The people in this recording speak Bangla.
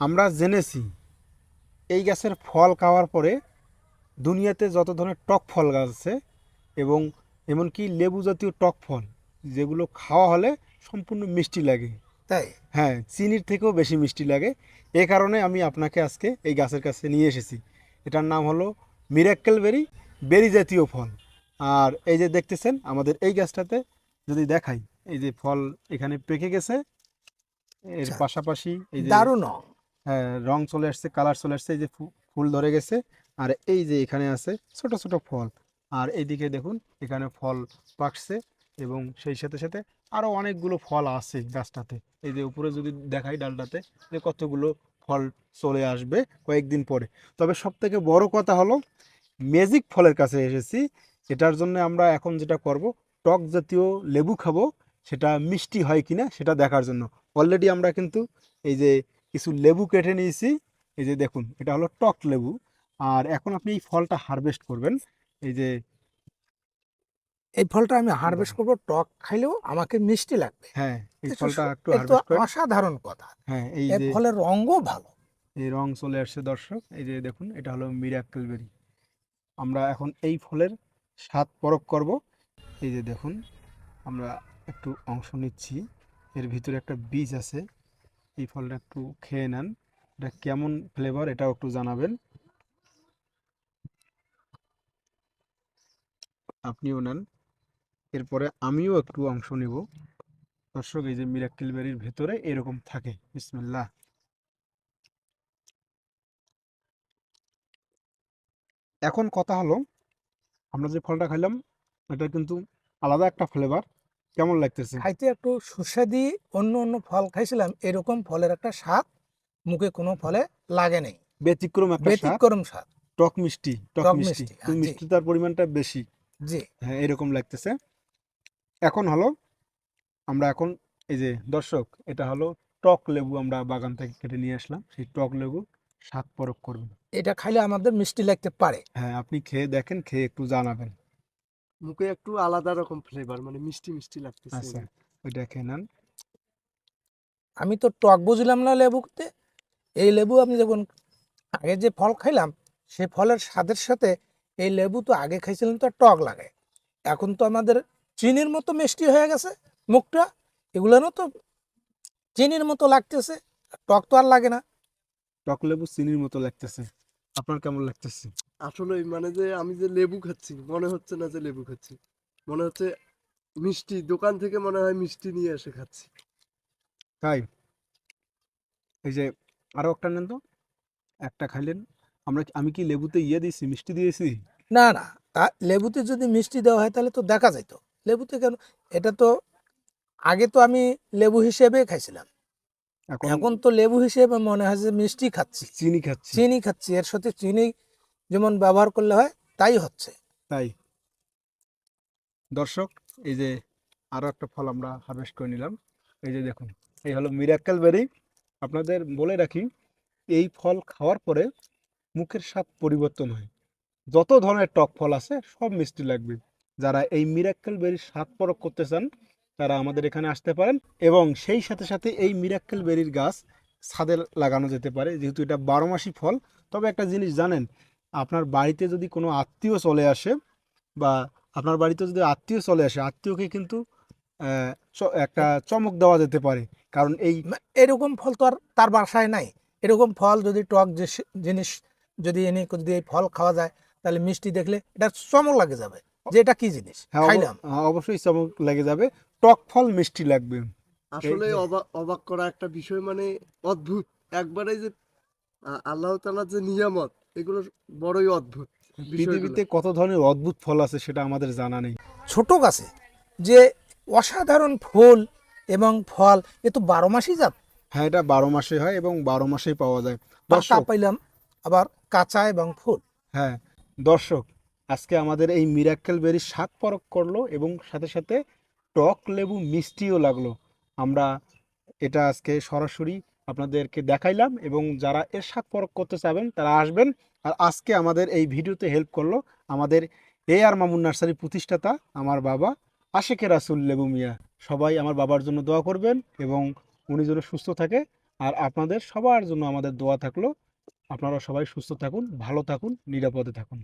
আমরা জেনেছি এই গাছের ফল খাওয়ার পরে দুনিয়াতে যত ধরনের টক ফল গাছ আছে এবং এমনকি লেবু জাতীয় টক ফল যেগুলো খাওয়া হলে সম্পূর্ণ মিষ্টি লাগে। তাই? হ্যাঁ চিনির থেকেও বেশি মিষ্টি লাগে। এ কারণে আমি আপনাকে আজকে এই গাছের কাছে নিয়ে এসেছি। এটার নাম হলো মিরাক্কেল বেরি বেরি জাতীয় ফল। আর এই যে দেখতেছেন আমাদের এই গাছটাতে যদি দেখাই এই যে ফল এখানে পেকে গেছে। এর আচ্ছা। পাশাপাশি এই দারুণ। রং চলে আসছে, কালার চলে আসছে, এই যে ফুল ধরে গেছে। আর এই যে এখানে আছে ছোট ছোট ফল। আর এইদিকে দেখুন, এখানে ফল পাকছে এবং সেই সাথে সাথে আরও অনেকগুলো ফল আছে গাছটাতে। এই যে উপরে যদি দেখাই ডালটাতে, যে কতগুলো ফল চলে আসবে কয়েকদিন পরে। তবে সব থেকে বড় কথা হলো ম্যাজিক ফলের কাছে এসেছি। এটার জন্য আমরা এখন যেটা করব, টক জাতীয় লেবু খাব। সেটা মিষ্টি হয় কিনা সেটা দেখার জন্য। অলরেডি আমরা কিন্তু এই যে কিছু লেবু কেটে নিয়েছি। এই যে দেখুন এটা হলো টক লেবু। আর এখন আপনি এই ফলটা হারভেস্ট করবেন। এই যে এই ফলটা আমি হারভেস্ট করব টক খাইলেও আমাকে মিষ্টি লাগবে। হ্যাঁ এই ফলটা একটু হারভেস্ট অসাধারণ কথা। হ্যাঁ এই যে ফলের রঙও ভালো। এই রং চলে আসছে দর্শক। এই যে দেখুন এটা হলো মিরাক্কেল বেরি আমরা এখন এই ফলের স্বাদ পরখ করব। এই যে দেখুন আমরা একটু অংশ নিচ্ছি। এর ভিতরে একটা বীজ আছে। এই ফলটা একটু খেয়ে নেন। এটা কেমন ফ্লেভার এটাও একটু জানাবেন। আপনিও নেন। এরপরে আমিও একটু অংশ নেব। দর্শক, এই যে মিরাক্কেল বেরির ভেতরে এরকম থাকে। বিসমিল্লাহ। এখন কথা হলো, আমরা যে ফলটা খাইলাম, এটা কিন্তু আলাদা একটা ফ্লেভার কেমন লাগতেছে? খাইতে একটু সুস্বাদি অন্য অন্য ফল খাইছিলাম এরকম ফলের একটা স্বাদ মুখে কোনো ফলে লাগে নেই। ব্যতিক্রম একটা স্বাদ? ব্যতিক্রম স্বাদ। টক মিষ্টি টক মিষ্টি। মিষ্টিতার পরিমাণটা বেশি। জি। হ্যাঁ এরকম লাগতেছে। এখন হলো আমরা এখন এই যে দর্শক এটা হলো টক লেবু আমরা বাগান থেকে কেটে নিয়ে আসলাম। সেই টক লেবু স্বাদ পরখ করবেন এটা খাইলে আমাদের মিষ্টি লাগতে পারে। হ্যাঁ আপনি খেয়ে দেখেন খেয়ে একটু জানাবেন। মুখে একটু আলাদা রকম ফ্লেভার মানে মিষ্টি মিষ্টি লাগতেছে আচ্ছা ওইটা খেয়ে নেন। আমি তো টক বুঝলাম না লেবুতে। এই লেবু আমি যখন আগে যে ফল খাইলাম সেই ফলের স্বাদের সাথে এই লেবু তো আগে খাইছিলাম তো টক লাগে। এখন তো আমাদের চিনির মতো মিষ্টি হয়ে গেছে মুখটা এগুলোরও তো চিনির মতো লাগতেছে টক তো আর লাগে না। টক লেবু চিনির মতো লাগতেছে। আপনার কেমন লাগতেছে? আসলে মানে যে আমি যে লেবু খাচ্ছি মনে হচ্ছে না যে লেবু খাচ্ছি। মনে হচ্ছে মিষ্টি দোকান থেকে মনে হয় মিষ্টি নিয়ে এসে খাচ্ছি। তাই? এই যে আরও একটা নেন তো একটা খাইলেন। আমরা আমি কি লেবুতে ইয়ে দিয়েছি মিষ্টি দিয়েছি? না না তা লেবুতে যদি মিষ্টি দেওয়া হয় তাহলে তো দেখা যাইতো। লেবুতে কেন এটা তো আগে তো আমি লেবু হিসেবে খাইছিলাম। এখন? এখন তো লেবু হিসেবে মনে হয় যে মিষ্টি খাচ্ছি। চিনি খাচ্ছি। চিনি খাচ্ছি এর সাথে চিনি যেমন ব্যবহার করলে হয়, তাই হচ্ছে। তাই। দর্শক, এই যে আরও একটা ফল আমরা হারভেস্ট করে নিলাম। এই যে দেখুন, এই হলো মিরাক্কেল বেরি আপনাদের বলে রাখি, এই ফল খাওয়ার পরে মুখের স্বাদ পরিবর্তন হয়। যত ধরনের টক ফল আছে, সব মিষ্টি লাগবে। যারা এই মিরাক্কেল বেরির স্বাদ পরখ করতে চান, তারা আমাদের এখানে আসতে পারেন এবং সেই সাথে সাথে এই মিরাক্কেল বেরির গাছ ছাদে লাগানো যেতে পারে। যেহেতু এটা বারো মাসি ফল, তবে একটা জিনিস জানেন আপনার বাড়িতে যদি কোনো আত্মীয় চলে আসে বা আপনার বাড়িতে যদি আত্মীয় চলে আসে আত্মীয়কে কিন্তু আহ, একটা চমক দেওয়া যেতে পারে। কারণ এই এরকম ফল তো আর তার বাসায় নাই। এরকম ফল যদি টক যে জিনিস যদি এনে যদি এই ফল খাওয়া যায় তাহলে মিষ্টি দেখলে এটা চমক লাগে যাবে। যে এটা কি জিনিস? হ্যাঁ, খাইলাম। হ্যাঁ, অবশ্যই চমক লেগে যাবে। টক ফল মিষ্টি লাগবে। আসলে অবাক অবাক করা একটা বিষয় মানে অদ্ভুত। একবারে যে আল্লাহ তাআলার যে নিয়ামত এগুলো বড়ই অদ্ভুত পৃথিবীতে কত ধরনের অদ্ভুত ফল আছে সেটা আমাদের জানা নেই। ছোট গাছে যে অসাধারণ ফুল এবং ফল এ তো বারো মাসই যাত হ্যাঁ এটা বারো মাসে হয় এবং বারো মাসেই পাওয়া যায়। পাতা দর্শক পাইলাম আবার কাঁচা এবং ফুল। হ্যাঁ দর্শক আজকে আমাদের এই মিরাক্কেল বেরির স্বাদ পরখ করল এবং সাথে সাথে টক লেবু মিষ্টিও লাগল। আমরা এটা আজকে সরাসরি আপনাদেরকে দেখাইলাম এবং যারা এর স্বাদ পরখ করতে চাবেন, তারা আসবেন। আর আজকে আমাদের এই ভিডিওতে হেল্প করল আমাদের এ আর মামুন নার্সারি প্রতিষ্ঠাতা, আমার বাবা আশেকে রাসুল লেবু মিয়া। সবাই আমার বাবার জন্য দোয়া করবেন এবং উনি যেন সুস্থ থাকে। আর আপনাদের সবার জন্য আমাদের দোয়া থাকল। আপনারা সবাই সুস্থ থাকুন, ভালো থাকুন, নিরাপদে থাকুন।